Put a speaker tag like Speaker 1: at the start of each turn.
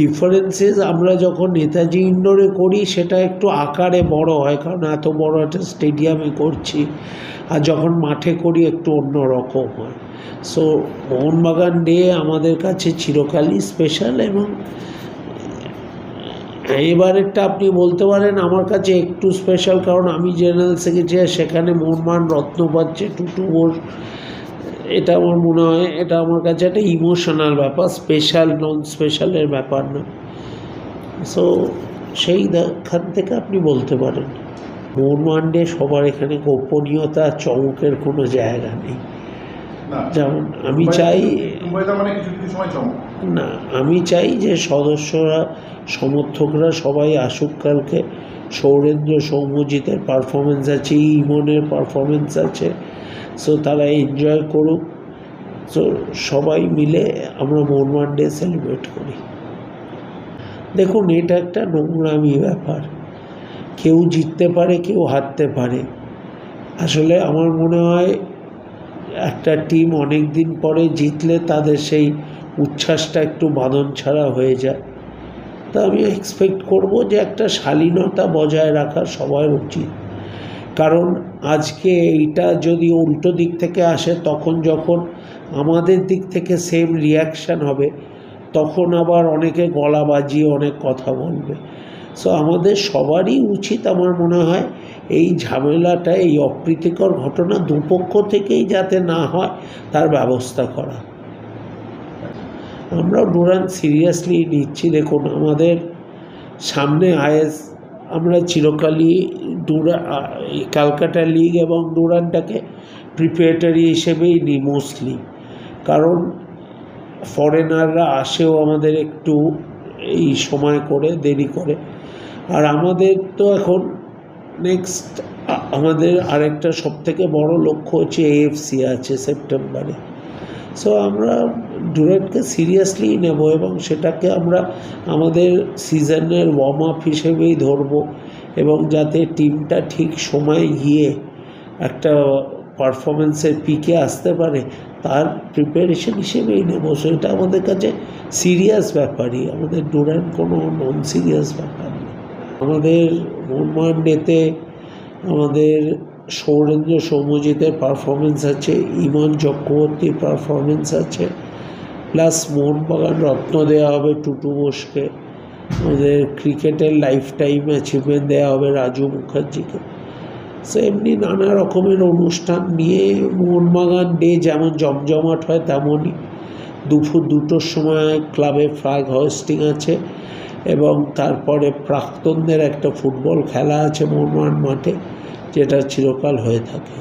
Speaker 1: Differences আমরা যখন নেতাজি ইন্ডোরে করি, সেটা একটু আকারে বড় হয়, কারণ এত বড় একটা স্টেডিয়ামে করছি। আর যখন মাঠে করি, একটু অন্য রকম হয়। সো মোহনবাগান ডে আমাদের কাছে চিরকালই স্পেশাল এবং এবারেরটা আপনি বলতে পারেন, আমার কাছে একটু স্পেশাল কারণ আমি জেনারেল সেক্রেটারি সেখানে মোহনবাগান রত্ন পাচ্ছে টুটু বোস এটা আমার মনে হয় এটা আমার কাছে একটা ইমোশনাল ব্যাপার স্পেশাল নন স্পেশালের ব্যাপার না। সো সেই খান থেকে আপনি বলতে পারেন মোহনবাগান ডে সবার এখানে গোপনীয়তা চমকের কোনো জায়গা নেই। যেমন আমি চাই
Speaker 2: মানে
Speaker 1: না আমি চাই যে সদস্যরা সমর্থকরা সবাই আসুক কালকে। সৌরেন্দ্র সৌম্যজিতের পারফরমেন্স আছে ইমনের পারফরমেন্স আছে। সো তারা এনজয় করুক। সো সবাই মিলে আমরা মোহনবাগান ডে সেলিব্রেট করি। দেখুন, এটা একটা নোংরামি ব্যাপার। কেউ জিততে পারে, কেউ হারতে পারে। আসলে আমার মনে হয়, একটা টিম অনেক দিন পরে জিতলে তাদের সেই উচ্ছ্বাসটা একটু বাঁধন ছাড়া হয়ে যায়। তা আমি এক্সপেক্ট করব যে একটা শালীনতা বজায় রাখা সবার উচিত। কারণ আজকে এইটা যদি উল্টো দিক থেকে আসে, তখন যখন আমাদের দিক থেকে সেম রিয়াকশান হবে, তখন আবার অনেকে গলা বাজিয়ে অনেক কথা বলবে। সো আমাদের সবারই উচিত আমার মনে হয়, এই ঝামেলাটা, এই অপ্রীতিকর ঘটনা দুপক্ষ থেকেই যাতে না হয়, তার ব্যবস্থা করা। আমরা ডুরান সিরিয়াসলি নিচ্ছি। দেখুন, আমাদের সামনে আইএস আমরা চিরকালই ডুরা ক্যালকাটা লিগ এবং ডুরানটাকে প্রিপারেটারি হিসেবেই নিই মোস্টলি কারণ ফরেনাররা আসেও আমাদের একটু এই সময় করে, দেরি করে। আর আমাদের তো এখন নেক্সট আমাদের আরেকটা সবথেকে বড় লক্ষ্য হচ্ছে এএফসি আছে সেপ্টেম্বরে। সো আমরা ডুরেন্টকে সিরিয়াসলি নেব এবং সেটাকে আমরা আমাদের সিজনের ওয়ার্ম আপ হিসেবেই ধরবো এবং যাতে টিমটা ঠিক সময়ে গিয়ে একটা পারফরমেন্সের পিকে আসতে পারে, তার প্রিপারেশন হিসেবেই নেব। সেটা আমাদের কাছে সিরিয়াস ব্যাপারই। আমাদের ডুরান্ট কোনো নন সিরিয়াস ব্যাপার আমাদের মোহনবাগান ডেতে আমাদের সৌরেন্দ্র সৌম্যজিতের পারফরমেন্স আছে, ইমন চক্রবর্তীর পারফরমেন্স আছে প্লাস মোহনবাগান রত্ন দেওয়া হবে টুটু বোসকে। আমাদের ক্রিকেটের লাইফ টাইম অ্যাচিভমেন্ট দেওয়া হবে রাজু মুখার্জিকে। সো এমনি নানা রকমের অনুষ্ঠান নিয়ে মোহনবাগান ডে যেমন জমজমাট হয় তেমনই। দুপুর দুটোর সময় ক্লাবে ফ্ল্যাগ হোস্টিং আছে এবং তারপরে প্রাক্তনদের একটা ফুটবল খেলা আছে মোহনবাগান মাঠে, যেটা চিরকাল হয়ে থাকে।